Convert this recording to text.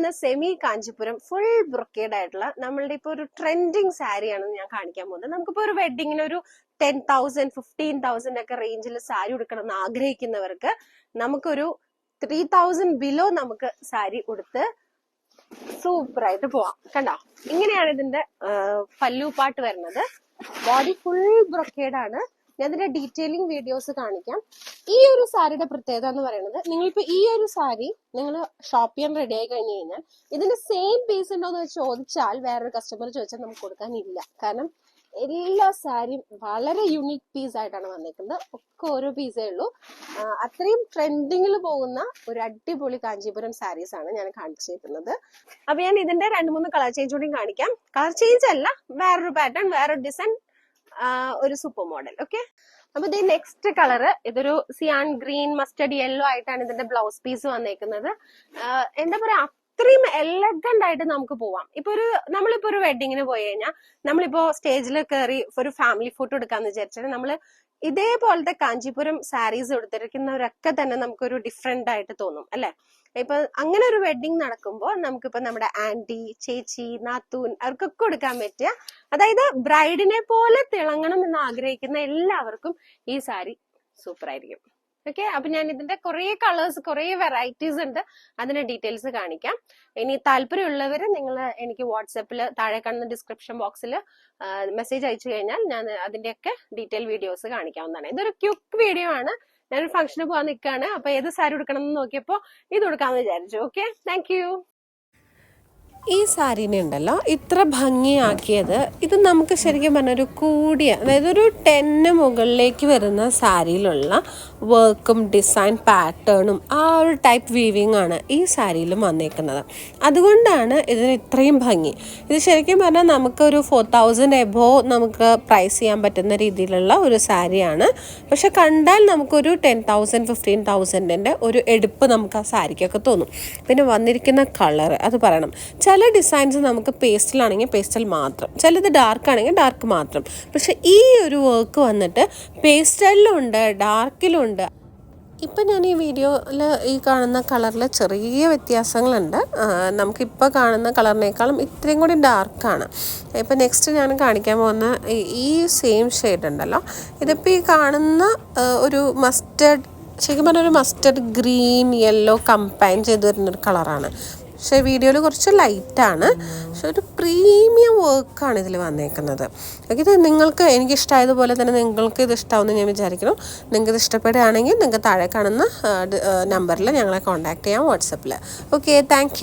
ഇന്ന് semi Kanchipuram full brocade ആയിട്ടുള്ള നമ്മളുടെ ഇപ്പൊ ഒരു ട്രെൻഡിങ് സാരിയാണ് ഞാൻ കാണിക്കാൻ പോകുന്നത്. നമുക്കിപ്പോ ഒരു വെഡിങ്ങിന് ഒരു ടെൻ തൗസൻഡ് ഫിഫ്റ്റീൻ തൗസൻഡ് ഒക്കെ റേഞ്ചിൽ സാരി ഉടുക്കണം എന്ന് ആഗ്രഹിക്കുന്നവർക്ക് നമുക്കൊരു ത്രീ തൗസൻഡ് ബിലോ നമുക്ക് സാരി ഉടുത്ത് സൂപ്പർ ആയിട്ട് പോവാം. കണ്ടോ? ഇങ്ങനെയാണ് ഇതിന്റെ പല്ലു പാട്ട് വരുന്നത്. ബോഡി ഫുൾ ബ്രൊക്കേഡ് ആണ്. ഞാൻ ഡീറ്റെയിലിംഗ് വീഡിയോസ് കാണിക്കാം. ഈ ഒരു സാരിയുടെ പ്രത്യേകത എന്ന് പറയുന്നത് നിങ്ങളിപ്പോ ഈ ഒരു സാരി നിങ്ങൾ ഷോപ്പ് ചെയ്യാൻ റെഡി ആയി കഴിഞ്ഞു കഴിഞ്ഞാൽ ഇതിന്റെ സെയിം പീസ് ഉണ്ടോ എന്ന് ചോദിച്ചാൽ വേറൊരു കസ്റ്റമർ ചോദിച്ചാൽ നമുക്ക് കൊടുക്കാനില്ല കാരണം എല്ലാ സാരിയും വളരെ യുണീക് പീസ് ആയിട്ടാണ് വന്നിരിക്കുന്നത്. ഒക്കെ ഓരോ പീസേ ഉള്ളൂ. അത്രയും ട്രെൻഡിങ്ങിൽ പോകുന്ന ഒരു അടിപൊളി കാഞ്ചീപുരം സാരീസ് ആണ് ഞാൻ കാണിച്ചിരിക്കുന്നത് അപ്പൊ ഞാൻ ഇതിന്റെ രണ്ട് മൂന്ന് കളർ ചേഞ്ച് കൂടി കാണിക്കാം. കളർ ചേഞ്ച് അല്ല വേറൊരു പാറ്റേൺ വേറൊരു ഡിസൈൻ ഒരു സൂപ്പർ മോഡൽ ഓക്കെ അപ്പൊ ഇത് നെക്സ്റ്റ് കളർ ഇതൊരു സിയാൻ ഗ്രീൻ മസ്റ്റർഡ് യെല്ലോ ആയിട്ടാണ് ഇതിന്റെ ബ്ലൗസ് പീസ് വന്നേക്കുന്നത്. എന്താ പറയാ അത്രയും എലഗന്റ് ആയിട്ട് നമുക്ക് പോവാം. ഇപ്പൊ ഒരു നമ്മളിപ്പോ ഒരു വെഡിങ്ങിന് പോയി കഴിഞ്ഞാൽ നമ്മളിപ്പോ സ്റ്റേജിൽ കയറി ഒരു ഫാമിലി ഫോട്ടോ എടുക്കാന്ന് വിചാരിച്ചാൽ നമ്മൾ ഇതേപോലത്തെ കാഞ്ചീപുരം സാരീസ് എടുത്തിരിക്കുന്നവരൊക്കെ തന്നെ നമുക്കൊരു ഡിഫറെന്റ് ആയിട്ട് തോന്നും അല്ലെ? ഇപ്പൊ അങ്ങനെ ഒരു വെഡിങ് നടക്കുമ്പോൾ നമുക്കിപ്പോ നമ്മുടെ ആന്റി ചേച്ചി നാത്തൂൻ അവർക്കൊക്കെ കൊടുക്കാൻ പറ്റിയ അതായത് ബ്രൈഡിനെ പോലെ തിളങ്ങണം എന്ന് ആഗ്രഹിക്കുന്ന എല്ലാവർക്കും ഈ സാരി സൂപ്പർ ആയിരിക്കും. ഓക്കെ അപ്പൊ ഞാൻ ഇതിന്റെ കുറെ കളേഴ്സ് കുറെ വെറൈറ്റീസ് ഉണ്ട്. അതിന്റെ ഡീറ്റെയിൽസ് കാണിക്കാം. ഇനി താല്പര്യമുള്ളവർ നിങ്ങൾ എനിക്ക് വാട്സപ്പിൽ താഴെ കാണുന്ന ഡിസ്ക്രിപ്ഷൻ ബോക്സിൽ മെസ്സേജ് അയച്ചു കഴിഞ്ഞാൽ ഞാൻ അതിന്റെയൊക്കെ ഡീറ്റെയിൽ വീഡിയോസ് കാണിക്കാവുന്നതാണ്. ഇതൊരു ക്യുക്ക് വീഡിയോ ആണ്. ഞാനൊരു ഫംഗ്ഷന് പോകാൻ നിൽക്കുകയാണ് അപ്പൊ ഏത് സാരി എടുക്കണം എന്ന് നോക്കിയപ്പോൾ ഇത് കൊടുക്കാമെന്ന് വിചാരിച്ചു. ഓക്കെ താങ്ക് ഈ സാരീനെ ഉണ്ടല്ലോ ഇത്ര ഭംഗിയാക്കിയത്. ഇത് നമുക്ക് ശരിക്കും പറഞ്ഞ ഒരു കൂടിയ അതായത് ഒരു ടെന്ന് മുകളിലേക്ക് വരുന്ന സാരിയിലുള്ള വർക്കും ഡിസൈൻ പാറ്റേണും ആ ഒരു ടൈപ്പ് വീവിങ് ആണ് ഈ സാരിയിലും വന്നേക്കുന്നത്. അതുകൊണ്ടാണ് ഇതിന് ഇത്രയും ഭംഗി. ഇത് ശരിക്കും പറഞ്ഞാൽ നമുക്കൊരു ഫോർ തൗസൻഡ് എബോ നമുക്ക് പ്രൈസ് ചെയ്യാൻ പറ്റുന്ന രീതിയിലുള്ള ഒരു സാരിയാണ് പക്ഷെ കണ്ടാൽ നമുക്കൊരു ടെൻ തൗസൻഡ് ഫിഫ്റ്റീൻ തൗസൻഡിന്റെ ഒരു എടുപ്പ് നമുക്ക് ആ സാരിക്കൊക്കെ തോന്നും. പിന്നെ വന്നിരിക്കുന്ന കളർ അത് പറയണം. ചില ഡിസൈൻസ് നമുക്ക് പേസ്റ്റലാണെങ്കിൽ പേസ്റ്റൽ മാത്രം ചിലത് ഡാർക്ക് ആണെങ്കിൽ ഡാർക്ക് മാത്രം. പക്ഷേ ഈ ഒരു വർക്ക് വന്നിട്ട് പേസ്റ്റലിലും ഉണ്ട് ഡാർക്കിലും ഉണ്ട്. ഇപ്പം ഞാൻ ഈ വീഡിയോയിൽ ഈ കാണുന്ന കളറിൽ ചെറിയ വ്യത്യാസങ്ങളുണ്ട്. നമുക്കിപ്പോൾ കാണുന്ന കളറിനേക്കാളും ഇത്രയും കൂടി ഡാർക്കാണ് ഇപ്പം നെക്സ്റ്റ് ഞാൻ കാണിക്കാൻ പോകുന്ന ഈ- സെയിം ഷെയ്ഡ് ഉണ്ടല്ലോ. ഇതിപ്പോൾ ഈ കാണുന്ന ഒരു മസ്റ്റേഡ് ശരിക്കും പറഞ്ഞാൽ ഒരു മസ്റ്റർഡ് ഗ്രീൻ യെല്ലോ കമ്പൈൻ ചെയ്ത് വരുന്നൊരു കളറാണ് പക്ഷേ വീഡിയോയിൽ കുറച്ച് ലൈറ്റാണ്. പക്ഷെ ഒരു പ്രീമിയം വർക്കാണ് ഇതിൽ വന്നേക്കുന്നത്. ഇത് നിങ്ങൾക്ക് എനിക്ക് ഇഷ്ടമായതുപോലെ തന്നെ നിങ്ങൾക്ക് ഇത് ഇഷ്ടമാവുമെന്ന് ഞാൻ വിചാരിക്കുന്നു. നിങ്ങൾക്ക് ഇത് ഇഷ്ടപ്പെടുകയാണെങ്കിൽ നിങ്ങൾക്ക് താഴെ കാണുന്ന നമ്പറിൽ ഞങ്ങളെ കോൺടാക്റ്റ് ചെയ്യാം വാട്സപ്പിൽ ഓക്കെ താങ്ക്